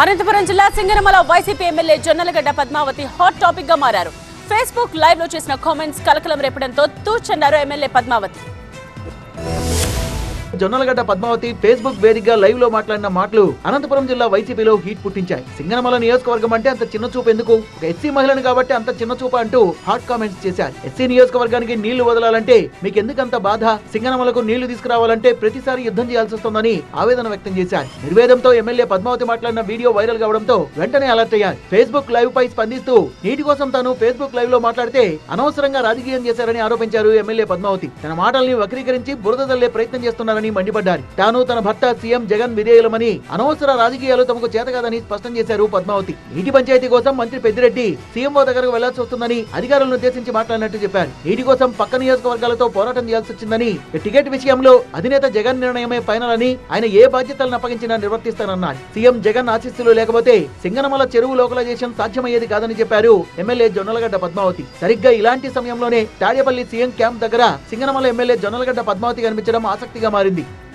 అనంతపురం జిల్లా Singanamala YCP MLA Jonnalagadda Padmavathi hot టాపిక్గా మారారు. ఫేస్బుక్ లైవ్లో చేసిన కామెంట్స్ కలకలం రేపడంతో తూచన్నారు ఎమ్మెల్యే పద్మావతి. జొన్నలగడ్డ పద్మావతి ఫేస్బుక్ వేదికగా లైవ్లో మాట్లాడిన మాటలు అనంతపురం జిల్లా వైసీపీలో హీట్ పుట్టించాయి. సింగనమల నియోజకవర్గం అంటే అంత చిన్న చూపు ఎందుకు? ఒక ఎస్సీ మహిళను కాబట్టి అంత చిన్న చూపు అంటూ హాట్ కామెంట్స్ చేశారు. ఎస్సీ నియోజకవర్గానికి నీళ్ళు వదలాలంటే మీకు ఎందుకంత బాధ? సింగనమలకు నీళ్ళు తీసుకురావాలంటే ప్రతిసారి యుద్ధం చేయాల్సి వస్తుందని ఆవేదన వ్యక్తం చేశారు. నిర్వేదంతో ఎమ్మెల్యే పద్మావతి మాట్లాడిన వీడియో వైరల్ కావడంతో వెంటనే అలర్ట్ అయ్యారు. ఫేస్బుక్ లైవ్ పై స్పందిస్తూ నీటి కోసం తాను ఫేస్బుక్ లైవ్లో మాట్లాడితే అనవసరంగా రాజకీయం చేశారని ఆరోపించారు ఎమ్మెల్యే పద్మావతి. తన మాటల్ని వక్రీకరించి బురద తల్లే ప్రయత్నం చేస్తున్నారని మండిపడ్డారు. తాను తన భర్త సీఎం జగన్ విధేయులమని అనవసర రాజకీయాలు తమకు చేత కాదని స్పష్టం చేశారు పద్మావతి. నీటి పంచాయతీ కోసం మంత్రి పెద్దిరెడ్డి సీఎంఓ దగ్గరకు వెళ్ళాల్సి వస్తుందని అధికారులను ఉద్దేశించి మాట్లాడినట్టు చెప్పారు. నీటి కోసం పక్క నియోజకవర్గాలతో పోరాటం చేయాల్సి వచ్చిందని టికెట్ విషయంలో అధినేత జగన్ నిర్ణయమే ఫైనల్ అని ఆయన ఏ బాధ్యతలను అప్పగించినా నిర్వర్తిస్తానన్నారు. సీఎం జగన్ ఆశీస్సులు లేకపోతే సింగనమల చెరువు లోకలైజేషన్ సాధ్యమయ్యేది కాదని చెప్పారు ఎమ్మెల్యే జొన్నలగడ్డ పద్మావతి. సరిగ్గా ఇలాంటి సమయంలోనే తాడేపల్లి సీఎం క్యాంప్ దగ్గర సింగనమల ఎమ్మెల్యే జొన్నలగడ్డ పద్మావతి కనిపించడం ఆసక్తిగా మారింది. de